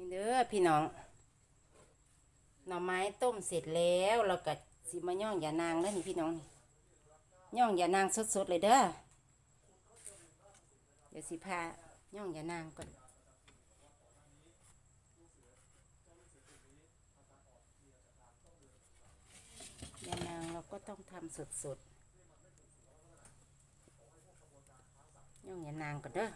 นี่เด้อพี่น้อง หน่อไม้ต้มเสร็จแล้วเราก็สิมาย่องอย่านางแล้วนี่พี่น้องนี่ย่องอย่านางสดๆเลยเด้อ เดี๋ยวสิพาย่องอย่านางก่อนยานางเราก็ต้องทำสดๆย่องยานางก่อนเด้อ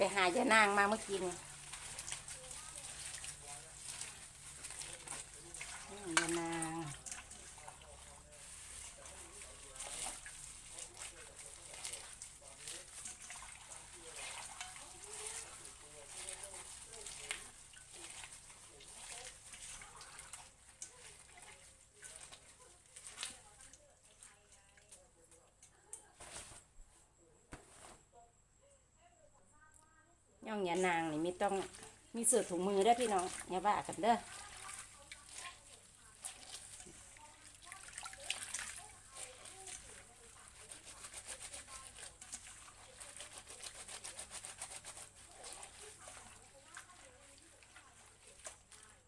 ไปหายานางมาเมื่อกี้นี่ย่องยานางย่ องยานางนี่มีต้องมีเสื้อถุงมือเด้พี่น้องอย่าว่ากันเด้อ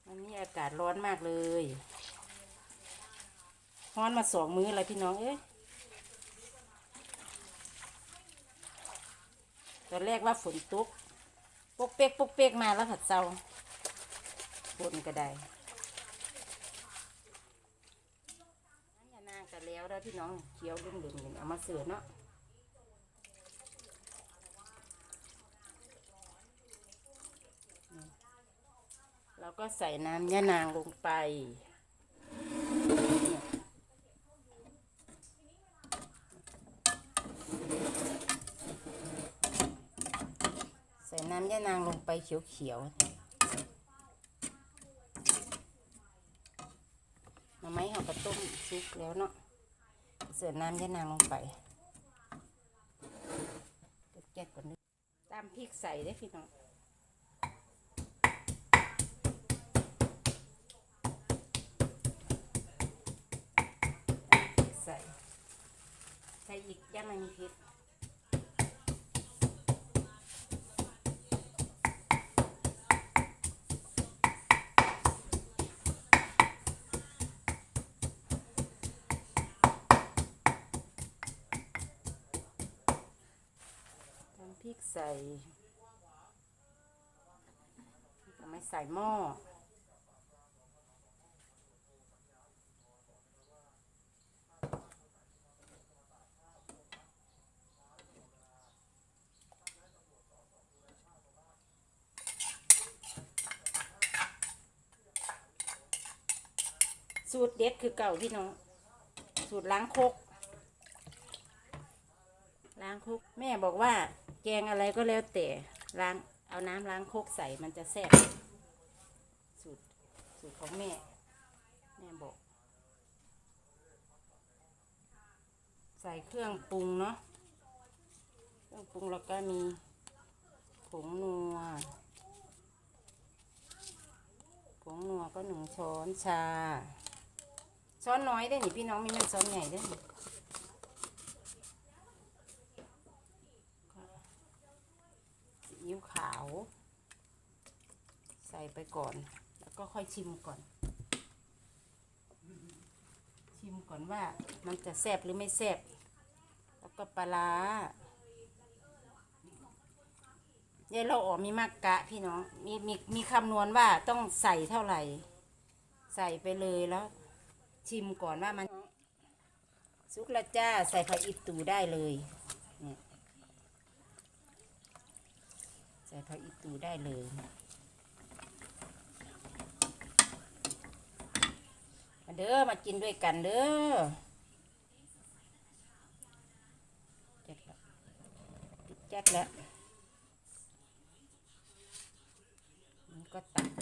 วันนี้อากาศร้อนมากเลยร้อนมาสองมื้อเลยพี่น้องเอ้ยตอนแรกว่าฝนตก ปกเป๊กปกเป๊กมาแล้วผัดเซาบนก็ได้น้ำยานางกันแล้วแล้วพี่น้องเคี้ยวลุ่มๆนี่เอามาเสือเนาะเราก็ใส่น้ำยะนางลงไป น้ำยะนางลงไปเขียวๆหน่อไม้เราก็ต้มซุกแล้วเนาะเสิร์ฟน้ำยะนางลงไปแก๊กก่อนนิดตามพริกใส่ได้พี่น้องใส่ใส่อีกย่างมันมีพริก พริกใส่ทำไมใส่หม้อสูตรเด็ดคือเก่าพี่น้อง สูตรล้างคก ล้างคกแม่บอกว่า แกงอะไรก็แล้วแต่ล้างเอาน้ำล้างคกใส่มันจะแซ่บสูตรสูตรของแม่ แม่บอก ใส่เครื่องปรุงเนาะเครื่องปรุงแล้วก็มีผงนัวผงนัวก็หนึ่งช้อนชา ช้อนน้อยได้หนิพี่น้องไม่แม่ช้อนใหญ่ได้หนิ อิ๊วขาว ใส่ไปก่อน แล้วก็ค่อยชิมก่อน ชิมก่อนว่ามันจะแซ่บหรือไม่แซ่บแล้วก็ปลาร้ายายเราออกมีมากกะพี่น้อง มีมีมีคำนวณว่าต้องใส่เท่าไหร่ ใส่ไปเลยแล้ว ชิมก่อนว่ามันสุกละจ้าใส่ผักอิตูได้เลยเนี่ย ใส่พออีตูได้เลยมาเด้อมากินด้วยกันเด้อแจ็คแล้วจ็คล้มันก็ตัก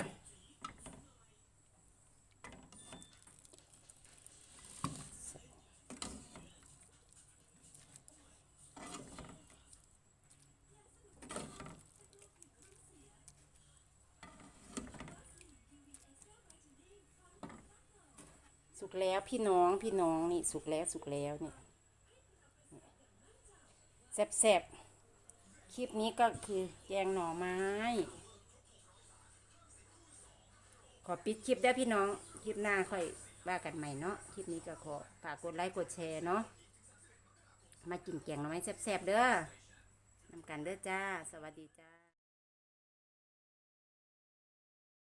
กแล้วพี่น้องพี่น้องนี่สุกแล้วสุกแล้วนี่แซ่บๆ คลิปนี้ก็คือแกงหน่อไม้ ขอปิดคลิปได้พี่น้อง คลิปหน้าค่อยว่ากันใหม่เนาะ คลิปนี้ก็ขอฝากกดไลค์กดแชร์เนาะ มากินแกงหน่อไม้แซบๆเด้อนำกันเด้อจ้า สวัสดีจ้า